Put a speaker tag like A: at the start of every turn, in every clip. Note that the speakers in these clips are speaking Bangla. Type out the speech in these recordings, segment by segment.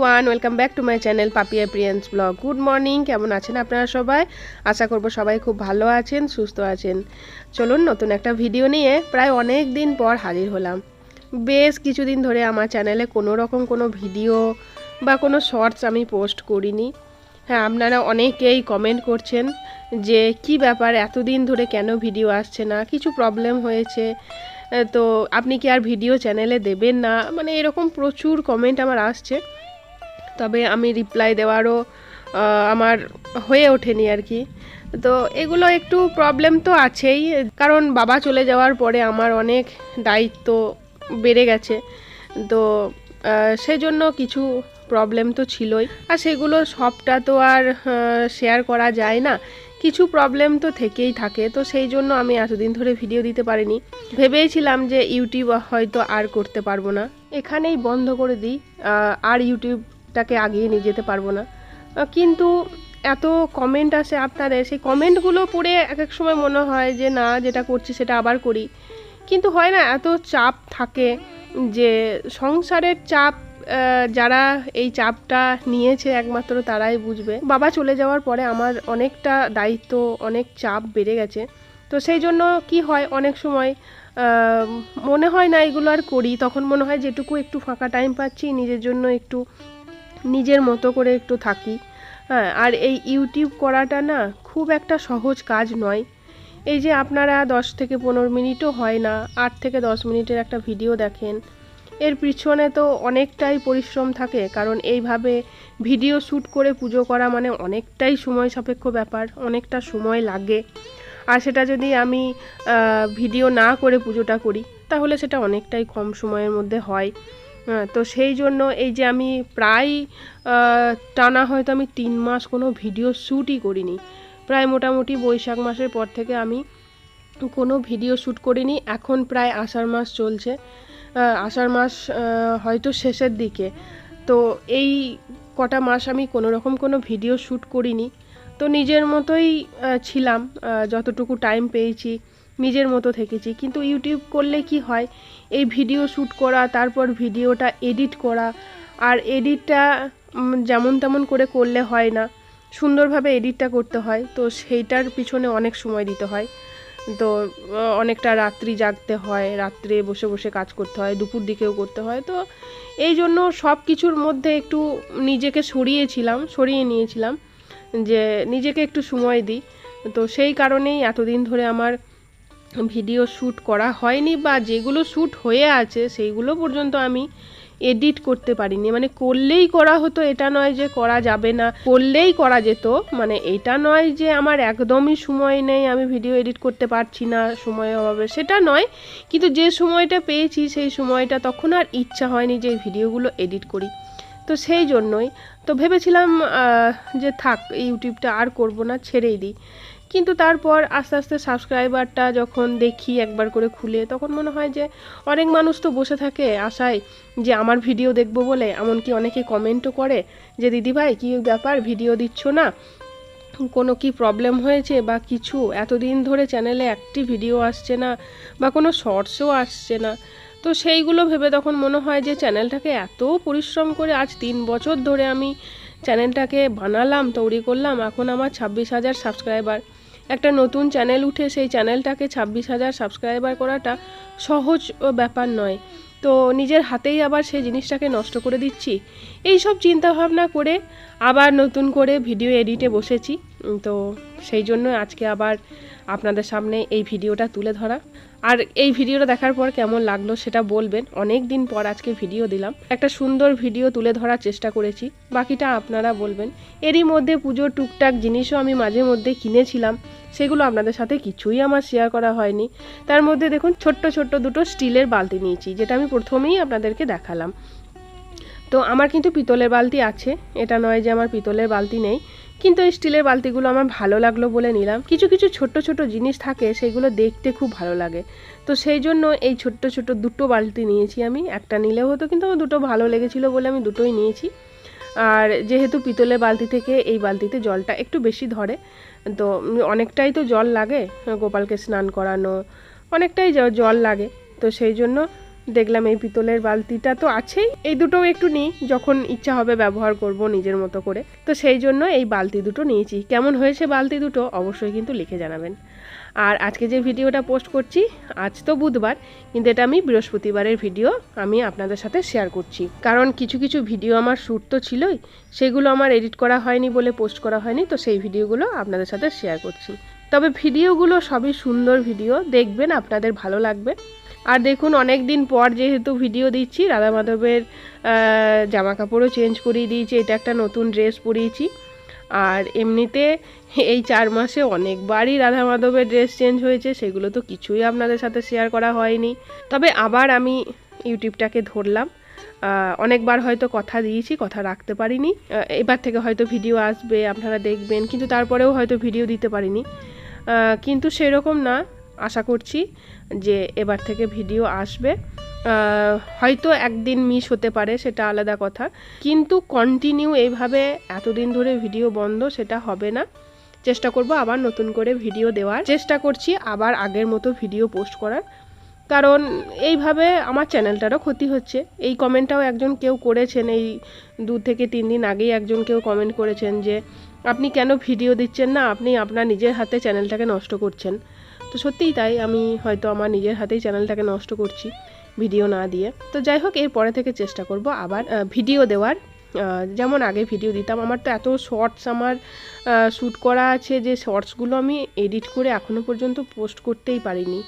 A: Everyone welcome back to my channel Papiya প্রিয়েন্স blog good morning কেমন আছেন আপনারা সবাই? আশা করব সবাই খুব ভালো আছেন, সুস্থ আছেন। চলুন নতুন একটা ভিডিও নিয়ে প্রায় অনেক দিন পর হাজির হলাম। বেশ কিছুদিন ধরে আমার চ্যানেলে কোনো রকম কোনো ভিডিও বা কোনো শর্টস আমি পোস্ট করিনি। হ্যাঁ আপনারা অনেকেই কমেন্ট করছেন যে, কি ব্যাপার, এতদিন ধরে কেন ভিডিও আসছে না? কিছু প্রবলেম হয়েছে? তো আপনি কি আর ভিডিও চ্যানেলে দেবেন না? মানে এরকম প্রচুর কমেন্ট আমার আসছে। তবে আমি রিপ্লাই দেওয়ারও আমার হয়ে ওঠেনি আর কি। তো এগুলো একটু প্রবলেম তো আছেই, কারণ বাবা চলে যাওয়ার পরে আমার অনেক দায়িত্ব বেড়ে গেছে। তো সেজন্য কিছু প্রবলেম তো ছিলই। আর সেগুলো সবটা তো আর শেয়ার করা যায় না। কিছু প্রবলেম তো থেকেই থাকে, তো সেই জন্য আমি এতদিন ধরে ভিডিও দিতে পারিনি। ভেবেছিলাম যে ইউটিউব হয়তো আর করতে পারব না। এখানেই বন্ধ করে দিই আর আর ইউটিউবটাকে আগিয়ে নিয়ে যেতে পারব না। কিন্তু এত কমেন্ট আসে আপনাদের, সেই কমেন্টগুলো পড়ে এক এক সময় মনে হয় যে, না, যেটা করছি সেটা আবার করি। কিন্তু হয় না, এত চাপ থাকে যে, সংসারের চাপ যারা এই চাপটা নিয়েছে একমাত্র তারাই বুঝবে। বাবা চলে যাওয়ার পরে আমার অনেকটা দায়িত্ব, অনেক চাপ বেড়ে গেছে। তো সেই জন্য কি হয়, অনেক সময় মনে হয় না এগুলো আর করি। তখন মনে হয় যেটুকু একটু ফাঁকা টাইম পাচ্ছি, নিজের জন্য একটু নিজের মতো করে একটু থাকি। হ্যাঁ আর এই ইউটিউব করাটা না খুব একটা সহজ কাজ নয়। এই যে আপনারা দশ থেকে পনেরো মিনিটও হয় না, আট থেকে দশ মিনিটের একটা ভিডিও দেখেন, এর পিছনে তো অনেকটাই পরিশ্রম থাকে, কারণ এইভাবে ভিডিও শ্যুট করে পুজো করা মানে অনেকটাই সময় সাপেক্ষ ব্যাপার, অনেকটা সময় লাগে। আর সেটা যদি আমি ভিডিও না করে পুজোটা করি, তাহলে সেটা অনেকটাই কম সময়ের মধ্যে হয়। তো সেই জন্য এই যে আমি প্রায় টানা হয়তো আমি তিন মাস কোনো ভিডিও শ্যুটই করিনি। প্রায় মোটামুটি বৈশাখ মাসের পর থেকে আমি কোনো ভিডিও শ্যুট করিনি। এখন প্রায় আষাঢ় মাস চলছে। আষাঢ় মাস হয়তো শেষের দিকে। তো এই কটা মাস আমি কোনো রকম কোনো ভিডিও শ্যুট করিনি। তো নিজের মতোই ছিলাম। যতটুকু টাইম পেয়েছি, নিজের মতো থেকেছি। কিন্তু ইউটিউব করলে কি হয়? এই ভিডিও শ্যুট করা, তারপর ভিডিওটা এডিট করা, আর এডিটটা যেমন তেমন করে করলে হয় না। সুন্দরভাবে এডিটটা করতে হয়, তো সেইটার পিছনে অনেক সময় দিতে হয়। তো অনেকটা রাত্রি জাগতে হয়, রাত্রে বসে বসে কাজ করতে হয়, দুপুর দিকেও করতে হয়। তো এই জন্য সব কিছুর মধ্যে একটু নিজেকে সরিয়েছিলাম, সরিয়ে নিয়েছিলাম যে নিজেকে একটু সময় দিই। তো সেই কারণেই এতদিন ধরে আমার ভিডিও শ্যুট করা হয়নি বা যেগুলো শ্যুট হয়ে আছে সেইগুলো পর্যন্ত আমি এডিট করতে পারিনি। মানে করলেই করা হতো, এটা নয় যে করা যাবে না। করলেই করা যেত মানে এটা নয় যে আমার একদমই সময় নেই, আমি ভিডিও এডিট করতে পারছি না সময় অভাবে, সেটা নয়। কিন্তু যে সময়টা পেয়েছি, সেই সময়টা তখন আর ইচ্ছা হয়নি যে ভিডিওগুলো এডিট করি। তো সেই জন্যই, তো ভেবেছিলাম যে থাক ইউটিউবটা আর করব না, ছেড়েই দিই। কিন্তু তারপর আস্তে আস্তে সাবস্ক্রাইবারটা যখন দেখি একবার করে খুলে, তখন মনে হয় যে অনেক মানুষ তো বসে থাকে আশায় যে আমার ভিডিও দেখব বলে। এমনকি অনেকে কমেন্টও করে যে দিদিভাই কী ব্যাপার? ভিডিও দিচ্ছ না? কোনো কি প্রবলেম হয়েছে বা কিছু? এতদিন ধরে চ্যানেলে একটি ভিডিও আসছে না বা কোনো শর্টসও আসছে না। তো সেইগুলো ভেবে তখন মনে হয় যে চ্যানেলটাকে এত পরিশ্রম করে আজ তিন বছর ধরে আমি চ্যানেলটাকে বানালাম, তৈরি করলাম। এখন আমার ছাব্বিশ হাজার সাবস্ক্রাইবার একটা নতুন চ্যানেল উঠে সেই চ্যানেলটাকে ছাব্বিশ হাজার সাবস্ক্রাইবার করাটা সহজ ব্যাপার নয়। তো নিজের হাতেই আবার সেই জিনিসটাকে নষ্ট করে দিচ্ছি। এই সব চিন্তাভাবনা করে আবার নতুন করে ভিডিও এডিটে বসেছি। তো সেই জন্য আজকে আবার আপনাদের সামনে এই ভিডিওটা তুলে ধরা। আর এই ভিডিওটা দেখার পর কেমন লাগল সেটা বলবেন। অনেক দিন পর আজকে ভিডিও দিলাম। একটা সুন্দর ভিডিও তুলে ধরার চেষ্টা করেছি। বাকিটা আপনারা বলবেন। এরই মধ্যে পুজোর টুকটাক জিনিসও আমি মাঝে মধ্যে কিনেছিলাম। সেগুলো আপনাদের সাথে কিছুই আমার শেয়ার করা হয়নি। তার মধ্যে দেখুন, ছোট্ট ছোট্ট দুটো স্টিলের বালতি নিয়েছি, যেটা আমি প্রথমেই আপনাদেরকে দেখালাম। তো আমার কিন্তু পিতলের বালতি আছে। এটা নয় যে আমার পিতলের বালতি নেই। কিন্তু এই স্টিলের বালতিগুলো আমার ভালো লাগল বলে নিলাম। কিছু কিছু ছোট ছোট জিনিস থাকে, সেগুলো দেখতে খুব ভালো লাগে। তো সেই জন্য এই ছোট্ট ছোট দুটো বালতি নিয়েছি আমি। একটা নিলেও হতো, কিন্তু আমার দুটো ভালো লেগেছিলো বলে আমি দুটোই নিয়েছি। আর যেহেতু পিতলের বালতি থেকে এই বালতিতে জলটা একটু বেশি ধরে, তো অনেকটাই তো জল লাগে গোপালকে স্নান করানো, অনেকটাই জল লাগে। তো সেই জন্য দেখলাম এই পিতলের বালতিটা তো আছেই। এই দুটোও একটু নিই, যখন ইচ্ছা হবে ব্যবহার করব নিজের মতো করে। তো সেই জন্য এই বালতি দুটো নিয়েছি। কেমন হয়েছে বালতি দুটো অবশ্যই কিন্তু লিখে জানাবেন। আর আজকে যে ভিডিওটা পোস্ট করছি, আজ তো বুধবার, কিন্তু এটা আমি বৃহস্পতিবারের ভিডিও আমি আপনাদের সাথে শেয়ার করছি। কারণ কিছু কিছু ভিডিও আমার শ্যুট তো ছিলই, সেগুলো আমার এডিট করা হয়নি বলে পোস্ট করা হয়নি, তো সেই ভিডিওগুলো আপনাদের সাথে শেয়ার করছি। তবে ভিডিওগুলো সবই সুন্দর ভিডিও, দেখবেন আপনাদের ভালো লাগবে। আর দেখুন অনেক দিন পর যেহেতু ভিডিও দিচ্ছি, রাধা মাধবের জামা কাপড়ও চেঞ্জ করিয়ে দিয়েছি, এটা একটা নতুন ড্রেস পরিয়েছি। আর এমনিতে এই চার মাসে অনেকবারই রাধা মাধবের ড্রেস চেঞ্জ হয়েছে, সেগুলো তো কিছুই আপনাদের সাথে শেয়ার করা হয়নি। তবে আবার আমি ইউটিউবটাকে ধরলাম অনেকবার হয়তো কথা দিয়েছি, কথা রাখতে পারিনি। এবার থেকে হয়তো ভিডিও আসবে, আপনারা দেখবেন, কিন্তু তারপরেও হয়তো ভিডিও দিতে পারিনি। কিন্তু সেরকম না আশা করছি যে এবার থেকে ভিডিও আসবে। হয়তো একদিন মিস হতে পারে, সেটা আলাদা কথা। কিন্তু কন্টিনিউ এইভাবে এতদিন ধরে ভিডিও বন্ধ, সেটা হবে না। চেষ্টা করব আবার নতুন করে ভিডিও দেওয়ার। চেষ্টা করছি আবার আগের মতো ভিডিও পোস্ট করার। কারণ এইভাবে আমার চ্যানেলটারও ক্ষতি হচ্ছে। এই কমেন্টটাও একজন কেউ করেছেন, এই দু থেকে তিন দিন আগেই একজন কেউ কমেন্ট করেছেন যে, আপনি কেন ভিডিও দিচ্ছেন না? আপনি আপনার নিজের হাতে চ্যানেলটাকে নষ্ট করছেন। তো সত্যিই তাই, আমি হয়তো আমার নিজের হাতেই চ্যানেলটাকে নষ্ট করছি ভিডিও না দিয়ে। তো যাই হোক, এর পরে থেকে চেষ্টা করব আবার ভিডিও দেওয়ার। যেমন আগে ভিডিও দিতাম, আমার তো এত শর্টস আমার শ্যুট করা আছে যে শর্টসগুলো আমি এডিট করে এখনও পর্যন্ত পোস্ট করতেই পারিনি।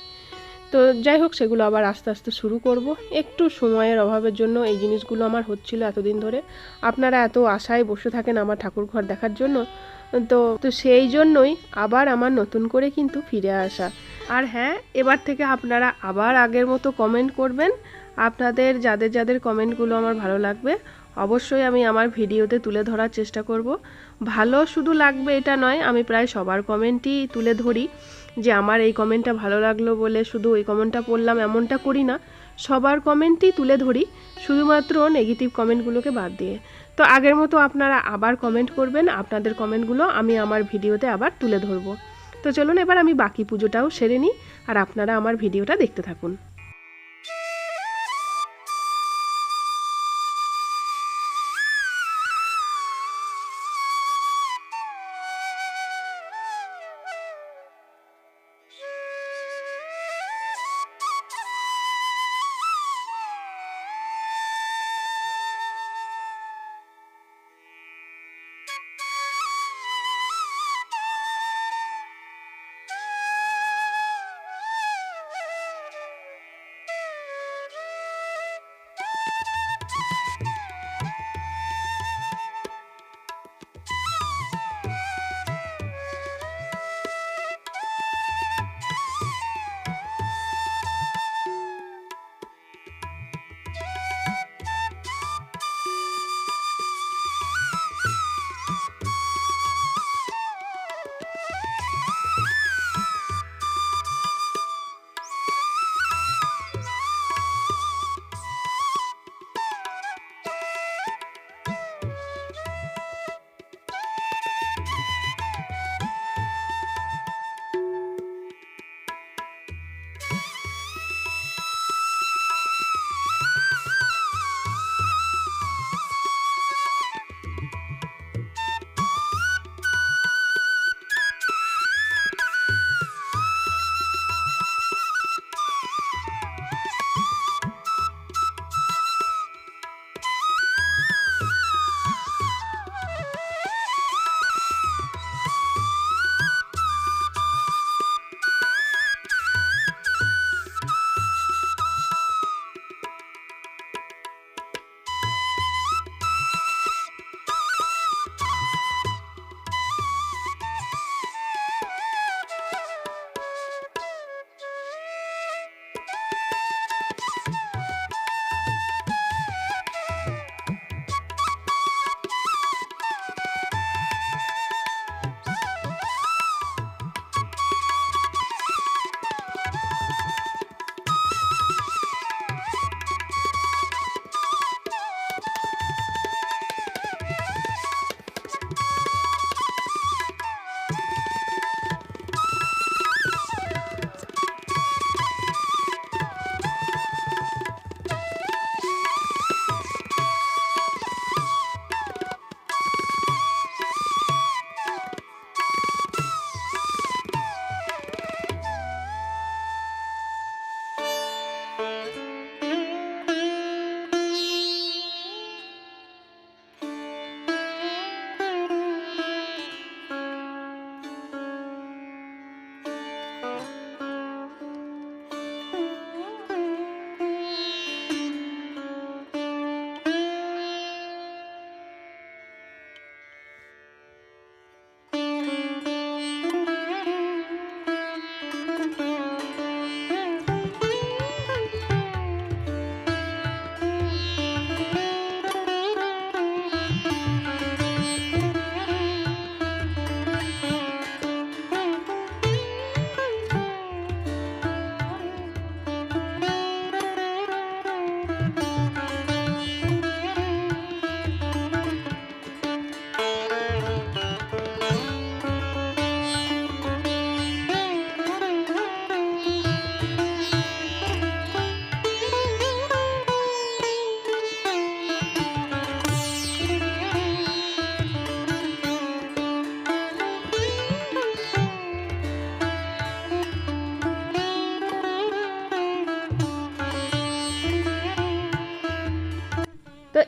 A: তো যাই হোক, সেগুলো আবার আস্তে আস্তে শুরু করব। একটু সময়ের অভাবের জন্য এই জিনিসগুলো আমার হচ্ছিল এতদিন ধরে। আপনারা এত আশায় বসে থাকেন আমার ঠাকুর ঘর দেখার জন্য তো তো সেই জন্যই আবার আমার নতুন করে কিন্তু ফিরে আসা। আর হ্যাঁ এবার থেকে আপনারা আবার আগের মতো কমেন্ট করবেন। আপনাদের, যাদের যাদের কমেন্টগুলো আমার ভালো লাগবে, অবশ্যই আমি আমার ভিডিওতে তুলে ধরার চেষ্টা করব। ভালো শুধু লাগবে এটা নয়, আমি প্রায় সবার কমেন্টই তুলে ধরি। যে আমার এই কমেন্টটা ভালো লাগল বলে শুধু ওই কমেন্টটা পড়লাম এমনটা করি না। সবার কমেন্টই তুলে ধরি, শুধুমাত্র নেগেটিভ কমেন্টগুলোকে বাদ দিয়ে। তো আগের মতো আপনারা আবার কমেন্ট করবেন, আপনাদের কমেন্টগুলো আমি আমার ভিডিওতে আবার তুলে ধরবো। তো চলুন এবার আমি বাকি পুজোটাও সেরে নিই, আর আপনারা আমার ভিডিওটা দেখতে থাকুন।